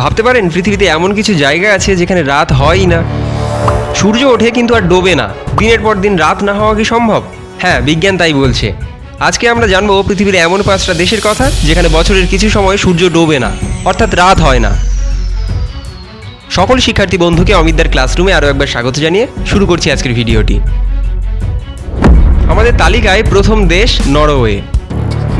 ভাবতে পারেন, পৃথিবীতে এমন কিছু জায়গা আছে যেখানে রাত হয়ই না। সূর্য ওঠে কিন্তু আর ডোবে না। দিনের পর দিন রাত না হওয়া কি সম্ভব? হ্যাঁ বিজ্ঞান তাই বলছে। আজকে আমরা জানব পৃথিবীর এমন পাঁচটা দেশের কথা যেখানে বছরের কিছু সময় সূর্য ডোবে না, অর্থাৎ রাত হয় না। সকল শিক্ষার্থী বন্ধুকে অমিতদার ক্লাসরুমে আরও একবার স্বাগত জানিয়ে শুরু করছি আজকের ভিডিওটি। আমাদের তালিকায় প্রথম দেশ নরওয়ে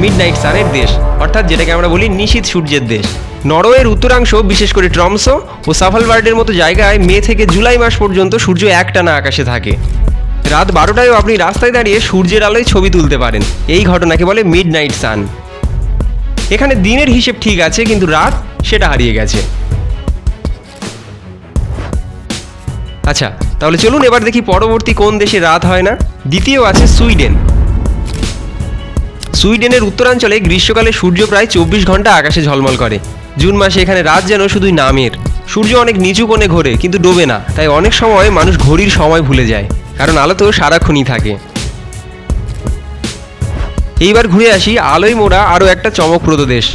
মিড নাইট সানের দেশ, অর্থাৎ যেটাকে আমরা বলি নিশীত সূর্যের দেশ। নরওয়ের উত্তরাংশ, বিশেষ করে ট্রমসো ও সাফালবার্ডের মতো জায়গায় মে থেকে জুলাই মাস পর্যন্ত সূর্য একটানা আকাশে থাকে। রাত বারোটায়ও আপনি রাস্তায় দাঁড়িয়ে সূর্যের আলোয় ছবি তুলতে পারেন। এই ঘটনাকে বলে মিড নাইট সান এখানে দিনের হিসেব ঠিক আছে, কিন্তু রাত সেটা হারিয়ে গেছে। আচ্ছা তাহলে চলুন এবার দেখি পরবর্তী কোন দেশে রাত হয় না। দ্বিতীয় আছে সুইডেন। সুইডেনের উত্তরাঞ্চলে গ্রীষ্মকালে সূর্য প্রায় চব্বিশ ঘণ্টা আকাশে ঝলমল করে। জুন মাসে এখানে রাত যেন শুধুই নামের। সূর্য অনেক নিচু কোণে ঘোরে, কিন্তু ডোবে না। তাই অনেক সময় মানুষ ঘড়ির সময় ভুলে যায়, কারণ আলো তো সারাক্ষণই থাকে। এইবার ঘুরে আসি আলোয় মোড়া আরও একটা চমকপ্রদ দেশ,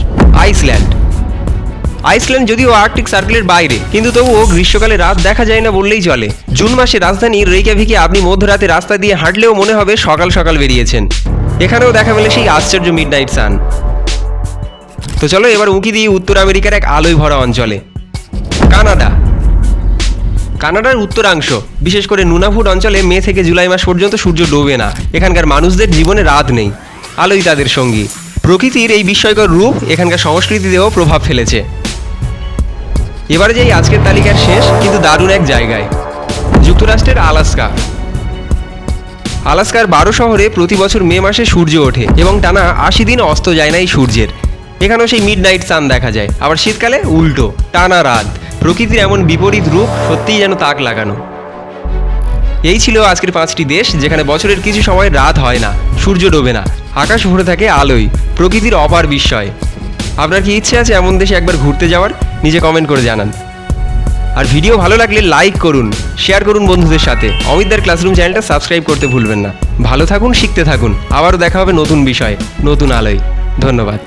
আইসল্যান্ড। আইসল্যান্ড যদিও আর্কটিক সার্কেলের বাইরে, কিন্তু তবুও গ্রীষ্মকালে রাত দেখা যায় না বললেই চলে। জুন মাসে রাজধানী রেইকাভিকে আপনি মধ্যরাতে রাস্তা দিয়ে হাঁটলেও মনে হবে সকাল সকাল বেরিয়েছেন। এখানেও দেখা মেলে সেই আশ্চর্য মিড নাইট সান। তো চলো এবার উঁকি দিই উত্তর আমেরিকার এক আলোয় ভরা অঞ্চলে। কানাডা। কানাডার উত্তরাংশ, বিশেষ করে নুনাফুট অঞ্চলে মে থেকে জুলাই মাস পর্যন্ত সূর্য ডোবে না। এখানকার মানুষদের জীবনে রাত নেই, আলোই তাদের সঙ্গী। প্রকৃতির এই বিস্ময়কর রূপ এখানকার সংস্কৃতিতেও প্রভাব ফেলেছে। এবারে যাই আজকের তালিকার শেষ, কিন্তু দারুণ এক জায়গায়। যুক্তরাষ্ট্রের আলাস্কা। আলাস্কার বারো শহরে প্রতি বছর মে মাসে সূর্য ওঠে এবং টানা আশি দিন অস্ত যায় না এই সূর্যের। এখানেও সেই মিড নাইট সান দেখা যায়। আবার শীতকালে উল্টো, টানা রাত। প্রকৃতির এমন বিপরীত রূপ সত্যিই যেন তাক লাগানো। এই ছিল আজকের পাঁচটি দেশ, যেখানে বছরের কিছু সময় রাত হয় না, সূর্য ডোবে না, আকাশ ভরে থাকে আলোয়, প্রকৃতির অপার বিস্ময়। আপনার কি ইচ্ছে আছে এমন দেশে একবার ঘুরতে যাওয়ার? নিজে কমেন্ট করে জানান। আর ভিডিও ভালো লাগলে লাইক করুন শেয়ার করুন বন্ধুদের সাথে। অমিতদার ক্লাসরুম চ্যানেলটা সাবস্ক্রাইব করতে ভুলবেন না। ভালো থাকুন, শিখতে থাকুন। আবারও দেখা হবে নতুন বিষয়ে, নতুন আলোয়। ধন্যবাদ।